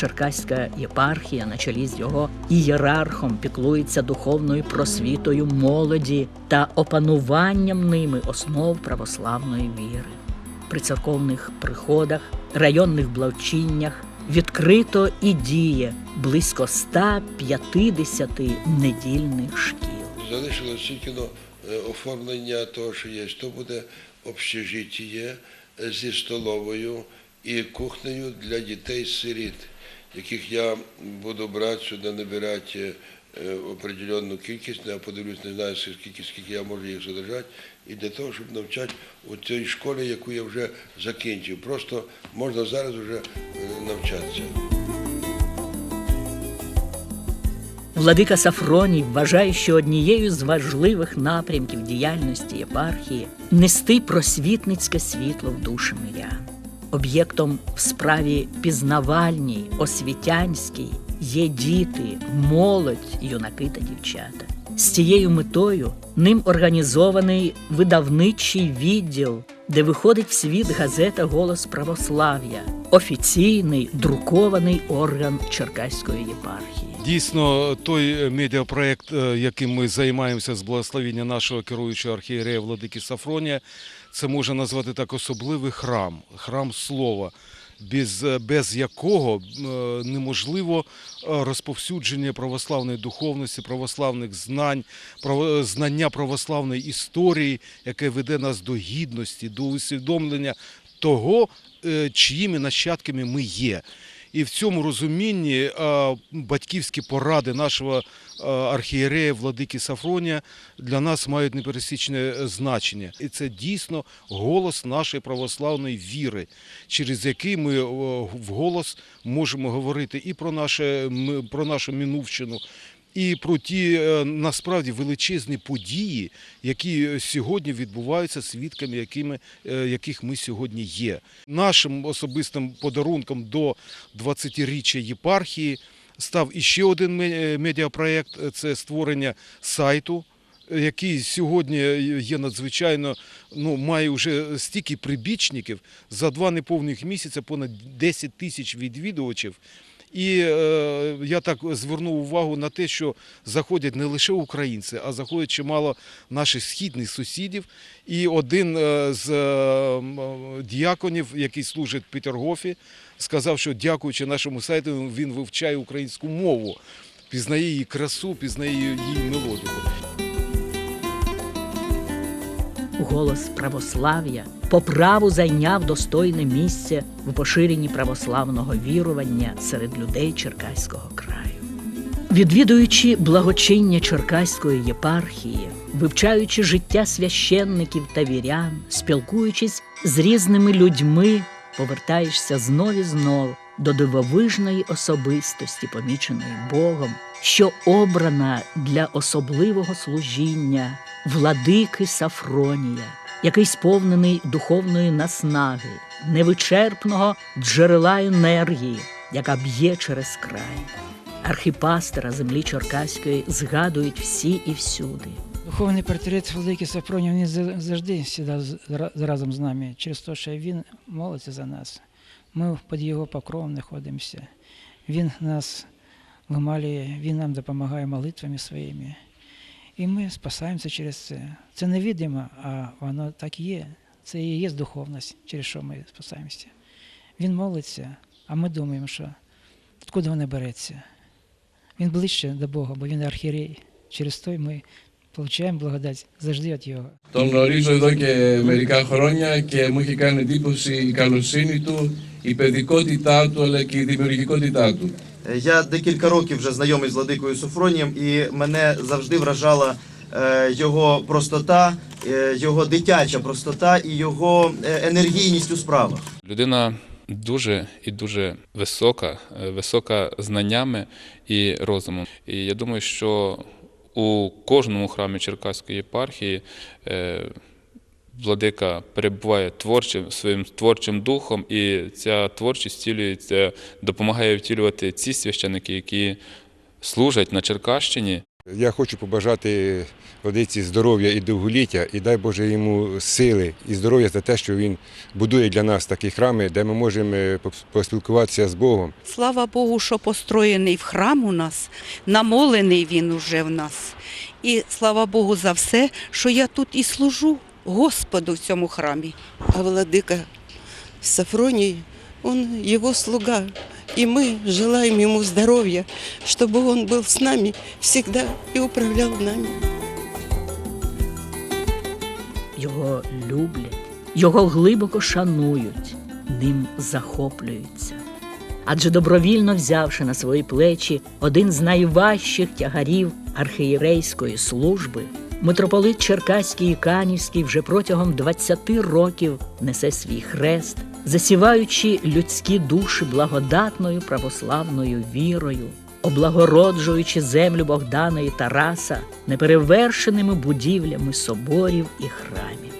Черкаська єпархія на чолі з його ієрархом піклується духовною просвітою молоді та опануванням ними основ православної віри. При церковних приходах, районних благочиннях відкрито і діє близько 150 недільних шкіл. Залишилось тільки е, оформлення того, що є. То буде общежиття е, зі столовою і кухнею для дітей-сиріт, яких я буду брати сюди, набирати е, определенну кількість, я подивлюсь, не знаю, скільки, скільки я можу їх задержати, і для того, щоб навчати у цій школі, яку я вже закінчив. Просто можна зараз вже е, навчатися. Владика Сафроній вважає, що однією з важливих напрямків діяльності єпархії нести просвітницьке світло в душі мирян. Об'єктом в справі пізнавальній, освітянській є діти, молодь, юнаки та дівчата. З цією метою ним організований видавничий відділ, де виходить в світ газета Голос православ'я, офіційний друкований орган Черкаської єпархії. Дійсно, той медіапроект, е, яким ми займаємося з благословення нашого керуючого архієрея Владики Сафронія, це можна назвати так особливий храм, храм слова, без, е, без якого е, неможливо е, розповсюдження православної духовності, православних знань, знання православної історії, яке веде нас до гідності, до усвідомлення того, чиїми нащадками ми є. І в цьому розумінні батьківські поради нашого архієрея Владики Сафронія для нас мають непересічне значення. І це дійсно голос нашої православної віри, через який ми вголос можемо говорити і про, наше, про нашу минувщину. І про ті е, насправді величезні події, які сьогодні відбуваються, свідками якими, е, яких ми сьогодні є. Нашим особистим подарунком до 20-річчя єпархії став іще один е, медіапроєкт – це створення сайту, який сьогодні є надзвичайно, ну, має вже стільки прибічників, за два неповних місяця понад 10 тисяч відвідувачів. І е, я так звернув увагу на те, що заходять не лише українці, а заходять чимало наших східних сусідів. І один е, з е, е, діаконів, який служить в Петергофі, сказав, що дякуючи нашому сайту, він вивчає українську мову, пізнає її красу, пізнає її мелодику. Голос православ'я по праву зайняв достойне місце в поширенні православного вірування серед людей Черкаського краю. Відвідуючи благочиння Черкаської єпархії, вивчаючи життя священників та вірян, спілкуючись з різними людьми, повертаєшся знов і знов до дивовижної особистості, поміченої Богом, що обрана для особливого служіння владики Сафронія, який сповнений духовної наснаги, невичерпного джерела енергії, яка б'є через край. Архіпастера землі Черкаської згадують всі і всюди. Духовний портрет Владики Сафронів він завжди разом з нами через те, що він молиться за нас. Ми під його покровом знаходимося. Він нас вималює, він нам допомагає молитвами своїми. І ми спасаємося через це. Це невидимо, а воно так є. Це і є духовність, через що ми спасаємося. Він молиться, а ми думаємо, що откуда вона береться. Він ближче до Бога, бо він архієрей. Через то й ми отримуємо благодать завжди від Його. Τον γνωρίζω εδώ και μερικά χρόνια και μου έχει κάνει εντύπωση η καλοσύνη του, η παιδικότητά του αλλά και η δημιουργικότητά του. Я декілька років вже знайомий з владикою Софронієм, і мене завжди вражала е, його простота, е, його дитяча простота і його е, енергійність у справах. Людина дуже і дуже висока, е, висока знаннями і розумом. І я думаю, що у кожному храмі Черкаської єпархії е, Владика перебуває творчим своїм творчим духом, і ця творчість втілюється, допомагає втілювати ці священики, які служать на Черкащині. Я хочу побажати Владиці здоров'я і довголіття, і дай Боже йому сили і здоров'я за те, що він будує для нас такі храми, де ми можемо е, поспілкуватися з Богом. Слава Богу, що построєний в храм у нас, намолений він уже в нас. І слава Богу за все, що я тут і служу Господу в цьому храмі. а владыка Сафроний, он его слуга. И мы желаем ему здоровья, чтобы он был с нами всегда и управлял нами. Його люблять, його глибоко шанують, ним захоплюються. Адже добровільно взявши на свої плечі один з найважчих тягарів архієрейської служби, митрополит Черкаський і Канівський вже протягом 20 років несе свій хрест, засіваючи людські душі благодатною православною вірою, облагороджуючи землю Богдана і Тараса неперевершеними будівлями соборів і храмів.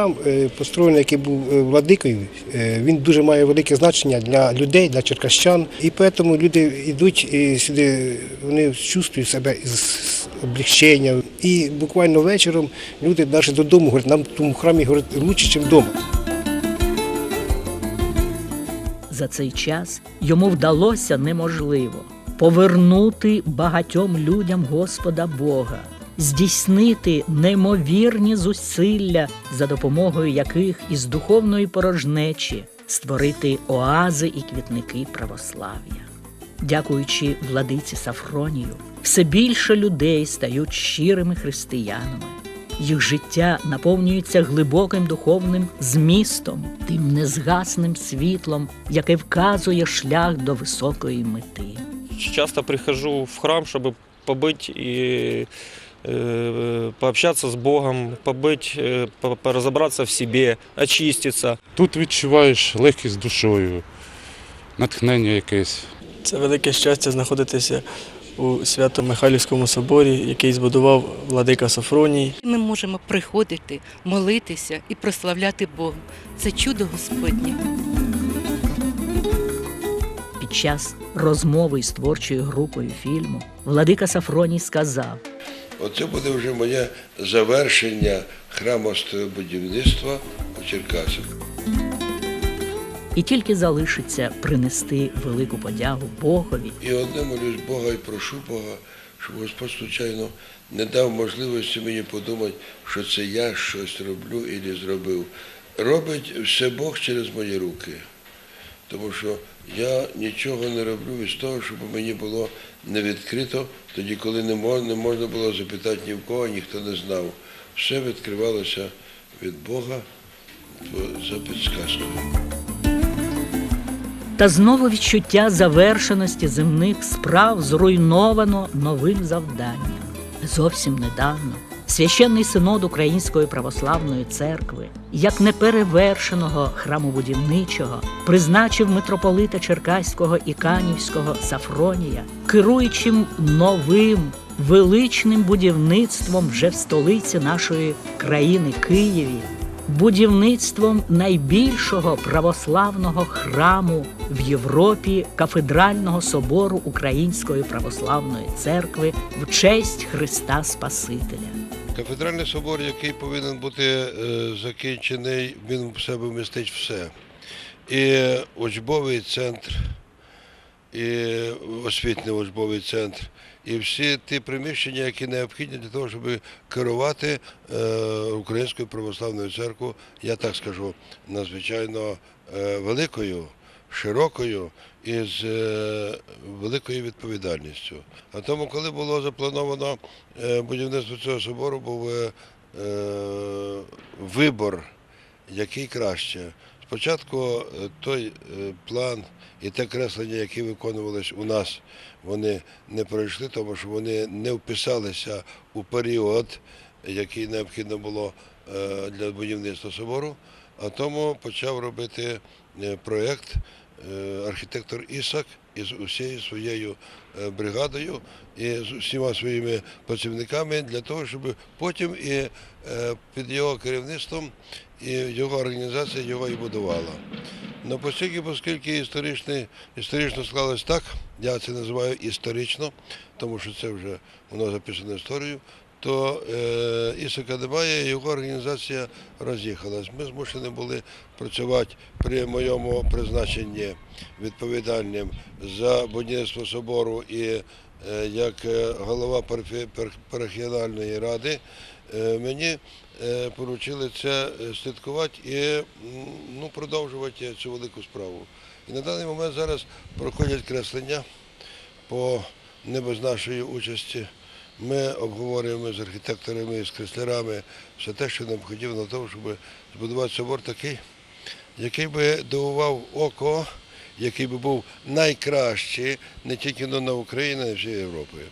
Храм е, построєний, який був е, владикою, е, він дуже має велике значення для людей, для черкащан. І тому люди йдуть і сюди, вони чувствують себе з облегченням. І буквально вечором люди навіть додому говорять, нам в тому храмі говорять, лучше, ніж вдома. За цей час йому вдалося неможливо повернути багатьом людям Господа Бога, здійснити неймовірні зусилля, за допомогою яких із духовної порожнечі створити оази і квітники православ'я. Дякуючи владиці Сафронію, все більше людей стають щирими християнами. Їх життя наповнюється глибоким духовним змістом, тим незгасним світлом, яке вказує шлях до високої мети. Часто прихожу в храм, чтобы побыть и э, пообщаться с Богом, побыть, э, по- разобраться в себе, очиститься. Тут відчуваєш легкість душою, натхнення якесь. Це велике щастя знаходитися у Свято-Михайлівському соборі, який збудував владика Софроній. Ми можемо приходити, молитися і прославляти Бога. Це чудо Господнє. Під час розмови з творчою групою фільму Владика Сафроній сказав: Оце буде вже моє завершення храмовського будівництва у Черкасах. і тільки залишиться принести велику подягу Богові І одне молюсь Бога і прошу Бога, щоб Господь случайно не дав можливості мені подумати, що це я щось роблю і зробив. Робить все Бог через мої руки. Тому що я нічого не роблю із того, щоб мені було не відкрито, тоді, коли не можна, не можна було запитати ні в кого, ніхто не знав. Все відкривалося від Бога за підсказкою. Та знову відчуття завершеності земних справ зруйновано новим завданням. Зовсім недавно священний синод Української православної церкви, як неперевершеного храмобудівничого, призначив митрополита Черкаського і Канівського Сафронія, керуючим новим величним будівництвом вже в столиці нашої країни Києві будівництвом найбільшого православного храму в Європі кафедрального собору Української православної церкви в честь Христа Спасителя. Кафедральний собор, який повинен бути е, закінчений, він в себе вмістить все. І учбовий центр, і освітній учбовий центр, і всі ті приміщення, які необхідні для того, щоб керувати е, Українською православною церквою, я так скажу, надзвичайно е, великою, широкою і з е, великою відповідальністю. А тому, коли було заплановано е, будівництво цього собору, був е, вибор, який краще. Спочатку той план і те креслення, які виконувалися у нас, вони не пройшли, тому що вони не вписалися у період, який необхідно було для будівництва собору. А тому почав робити проєкт архітектор Ісак із усією своєю е, бригадою і з усіма своїми працівниками для того, щоб потім і е, під його керівництвом і його організація його і будувала. Ну, оскільки, оскільки історично склалось так, я це називаю історично, тому що це вже воно записано історією, то е, Ісака немає, його організація роз'їхалась. Ми змушені були працювати при моєму призначенні відповідальним за будівництво собору і е, як е, голова парафі- пар- парафіяльної ради. Е, Мені поручили це слідкувати і ну, продовжувати цю велику справу. І на даний момент зараз проходять креслення по не без нашої участі. Ми обговорюємо з архітекторами з креслярами все те, що необхідно для того, щоб збудувати собор такий, який би дивував око, який би був найкращий не тільки на Україні, а й всією Європою.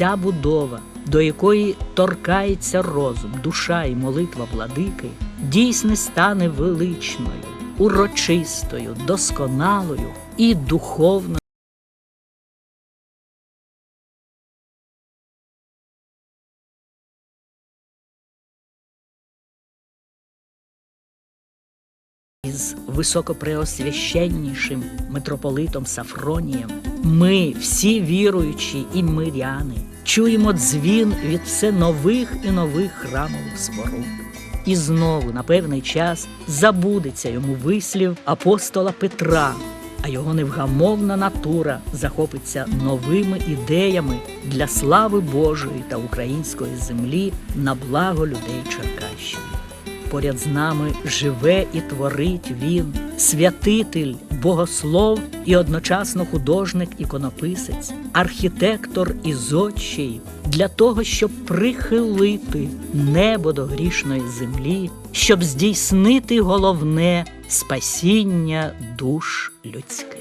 Ця будова, до якої торкається розум, душа і молитва владики, дійсно стане величною, урочистою, досконалою і духовно. Із високопреосвященнішим митрополитом Сафронієм ми, всі віруючі і миряни, чуємо дзвін від все нових і нових храмових споруд. І знову на певний час забудеться йому вислів апостола Петра, а його невгамовна натура захопиться новими ідеями для слави Божої та української землі на благо людей Черкащини. Поряд з нами живе і творить він, святитель, богослов і одночасно художник іконописець, архітектор і зодчий для того, щоб прихилити небо до грішної землі, щоб здійснити головне спасіння душ людських.